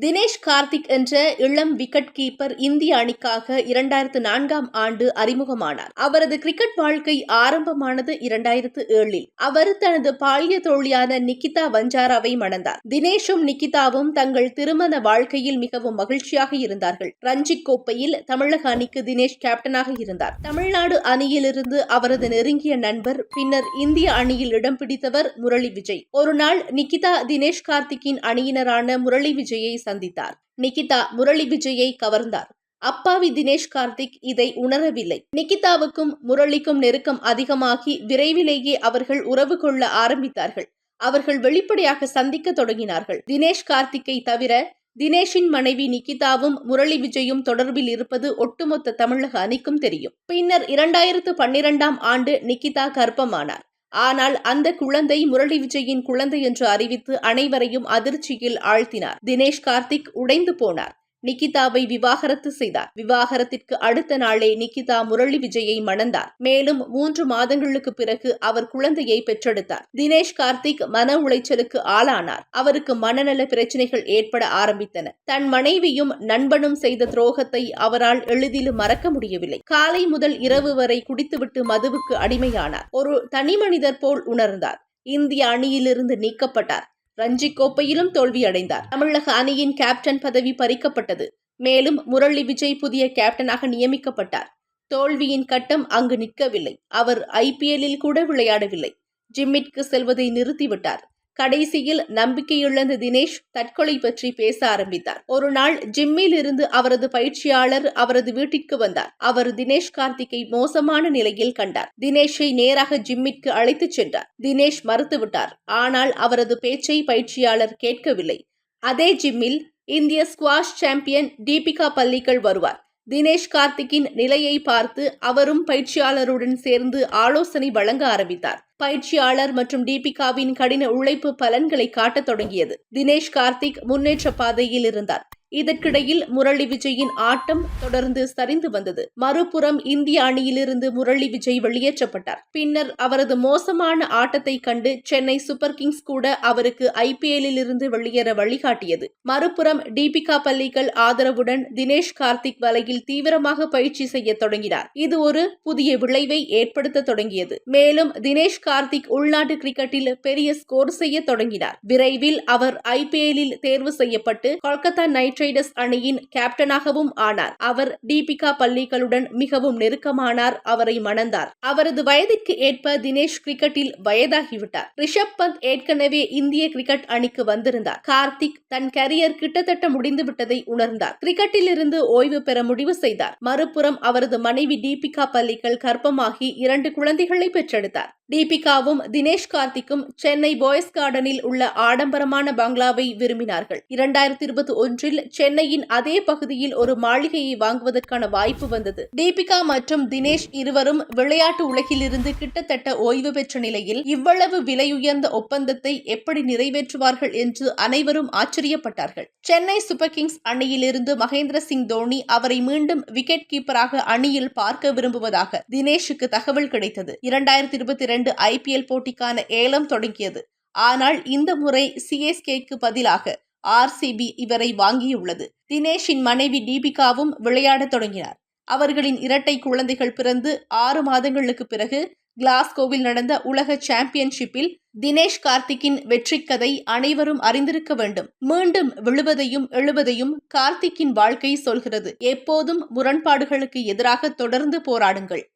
தினேஷ் கார்த்திக் என்ற இளம் wicket keeper இந்திய அணிக்காக இரண்டாயிரத்து நான்காம் ஆண்டு அறிமுகமானார். அவரது கிரிக்கெட் வாழ்க்கை ஆரம்பமானது இரண்டாயிரத்து ஏழில். அவர் தனது பாலிய தோழியான நிக்கிதா வஞ்சாராவை மணந்தார். தினேஷும் நிக்கிதாவும் தங்கள் திருமண வாழ்க்கையில் மிகவும் மகிழ்ச்சியாக இருந்தார்கள். ரஞ்சி கோப்பையில் தமிழக அணிக்கு தினேஷ் கேப்டனாக இருந்தார். தமிழ்நாடு அணியிலிருந்து அவரது நெருங்கிய நண்பர் பின்னர் இந்திய அணியில் இடம் பிடித்தவர் முரளி விஜய். ஒருநாள் நிக்கிதா தினேஷ் கார்த்திக்கின் அணியினரான முரளி விஜயை சந்தித்தார். நிகிதா முரளி விஜயை கவர்ந்தார். அப்பாவி தினேஷ் கார்த்திக் இதை உணரவில்லை. நிகிதாவுக்கும் முரளிக்கும் நெருக்கம் அதிகமாகி விரைவிலேயே அவர்கள் உறவு கொள்ள ஆரம்பித்தார்கள். அவர்கள் வெளிப்படையாக சந்திக்க தொடங்கினார்கள். தினேஷ் கார்த்திக்கை தவிர தினேஷின் மனைவி நிகிதாவும் முரளி விஜயும் தொடர்பில் இருப்பது ஒட்டுமொத்த தமிழக அணிக்கும் தெரியும். பின்னர் இரண்டாயிரத்து பன்னிரெண்டாம் ஆண்டு நிகிதா கர்ப்பமானார். ஆனால் அந்த குழந்தை முரளி விஜயின் குழந்தை என்று அறிவித்து அனைவரையும் அதிர்ச்சியில் ஆழ்த்தினார். தினேஷ் கார்த்திக் உடைந்து போனார். நிகிதாவை விவாகரத்து செய்தார். விவாகரத்திற்கு அடுத்த நாளே நிகிதா முரளி விஜயை மணந்தார். மேலும் மூன்று மாதங்களுக்கு பிறகு அவர் குழந்தையை பெற்றெடுத்தார். தினேஷ் கார்த்திக் மன உளைச்சலுக்கு ஆளானார். அவருக்கு மனநல பிரச்சனைகள் ஏற்பட ஆரம்பித்தன. தன் மனைவியும் நண்பனும் செய்த துரோகத்தை அவரால் எளிதிலும் மறக்க முடியவில்லை. காலை முதல் இரவு வரை குடித்துவிட்டு மதுவுக்கு அடிமையானார். ஒரு தனி மனிதர் போல் உணர்ந்தார். இந்திய அணியிலிருந்து நீக்கப்பட்டார். ரஞ்சி கோப்பையிலும் தோல்வியடைந்தார். தமிழக அணியின் கேப்டன் பதவி பறிக்கப்பட்டது. மேலும் முரளி விஜய் புதிய கேப்டனாக நியமிக்கப்பட்டார். தோல்வியின் கட்டம் அங்கு நிற்கவில்லை. அவர் ஐபிஎல்லில் கூட விளையாடவில்லை. ஜிம்மிற்கு செல்வதை நிறுத்திவிட்டார். கடைசியில் நம்பிக்கையிழந்த தினேஷ் தற்கொலை பற்றி பேச ஆரம்பித்தார். ஒரு நாள் ஜிம்மில் இருந்து அவரது பயிற்சியாளர் அவரது வீட்டிற்கு வந்தார். அவர் தினேஷ் கார்த்திக்கை மோசமான நிலையில் கண்டார். தினேஷை நேராக ஜிம்மிற்கு அழைத்துச் சென்றார். தினேஷ் மறுத்துவிட்டார். ஆனால் அவரது பேச்சை பயிற்சியாளர் கேட்கவில்லை. அதே ஜிம்மில் இந்திய ஸ்குவாஷ் சாம்பியன் தீபிகா பள்ளிகள் வருவார். தினேஷ் கார்த்திக்கின் நிலையை பார்த்து அவரும் பயிற்சியாளருடன் சேர்ந்து ஆலோசனை வழங்க ஆரம்பித்தார். பயிற்சியாளர் மற்றும் தீபிகாவின் கடின உழைப்பு பலன்களை காட்டத் தொடங்கியது. தினேஷ் கார்த்திக் முன்னேற்ற பாதையில் இருந்தார். இதற்கிடையில் முரளி விஜயின் ஆட்டம் தொடர்ந்து சரிந்து வந்தது. மறுபுறம் இந்திய அணியிலிருந்து முரளி விஜய் வெளியேற்றப்பட்டார். பின்னர் அவரது மோசமான ஆட்டத்தை கண்டு சென்னை சூப்பர் கிங்ஸ் கூட அவருக்கு ஐபிஎல்லில் இருந்து வெளியேற வழிகாட்டியது. மறுபுறம் தீபிகா பள்ளிகள் ஆதரவுடன் தினேஷ் கார்த்திக் வலையில் தீவிரமாக பயிற்சி செய்ய தொடங்கினார். இது ஒரு புதிய விளைவை ஏற்படுத்த தொடங்கியது. மேலும் தினேஷ் கார்த்திக் உள்நாட்டு கிரிக்கெட்டில் பெரிய ஸ்கோர் செய்ய தொடங்கினார். விரைவில் அவர் ஐபிஎல்லில் தேர்வு செய்யப்பட்டு கொல்கத்தா நைட் க்ரூசைடர்ஸ் அணியின் கேப்டனாகவும் ஆனார். அவர் தீபிகா பள்ளிகளுடன் மிகவும் நெருக்கமானார் அவரை மணந்தார். அவரது வயதிற்கு ஏற்ப தினேஷ் கிரிக்கெட்டில் வயதாகிவிட்டார். ரிஷப் பந்த் ஏற்கனவே இந்திய கிரிக்கெட் அணிக்கு வந்திருந்தார். கார்த்திக் தன் கரியர் கிட்டத்தட்ட முடிந்துவிட்டதை உணர்ந்தார். கிரிக்கெட்டில் இருந்து ஓய்வு பெற முடிவு செய்தார். மறுபுறம் அவரது மனைவி தீபிகா பள்ளிகள் கர்ப்பமாகி இரண்டு குழந்தைகளை பெற்றெடுத்தார். தீபிகாவும் தினேஷ் கார்த்திக்கும் சென்னை பாய்ஸ் கார்டனில் உள்ள ஆடம்பரமான பங்களாவை விரும்பினார்கள். இரண்டாயிரத்தி இருபத்தி ஒன்றில் சென்னையின் அதே பகுதியில் ஒரு மாளிகையை வாங்குவதற்கான வாய்ப்பு வந்தது. தீபிகா மற்றும் தினேஷ் இருவரும் விளையாட்டு உலகிலிருந்து கிட்டத்தட்ட ஓய்வு பெற்ற நிலையில் இவ்வளவு விலையுயர்ந்த ஒப்பந்தத்தை எப்படி நிறைவேற்றுவார்கள் என்று அனைவரும் ஆச்சரியப்பட்டார்கள். சென்னை சூப்பர் கிங்ஸ் அணியிலிருந்து மகேந்திர சிங் தோனி அவரை மீண்டும் விக்கெட் கீப்பராக அணியில் பார்க்க விரும்புவதாக தினேஷுக்கு தகவல் கிடைத்தது. இரண்டாயிரத்தி இருபத்தி இரண்டு ஐபிஎல் போட்டிக்கான ஏலம் தொடங்கியது. ஆனால் இந்த முறை சிஎஸ்கேக்கு பதிலாக ஆர்சிபி இவரை வாங்கியுள்ளது. தினேஷின் மனைவி தீபிகாவும் விளையாடத் தொடங்கினார். அவர்களின் இரட்டை குழந்தைகள் பிறந்து ஆறு மாதங்களுக்கு பிறகு கிளாஸ்கோவில் நடந்த உலக சாம்பியன்ஷிப்பில் தினேஷ் கார்த்திக்கின் வெற்றி கதை அனைவரும் அறிந்திருக்க வேண்டும். மீண்டும் விழுவதையும் எழுவதையும் கார்த்திக்கின் வாழ்க்கை சொல்கிறது. எப்போதும் முரண்பாடுகளுக்கு எதிராக தொடர்ந்து போராடுங்கள்.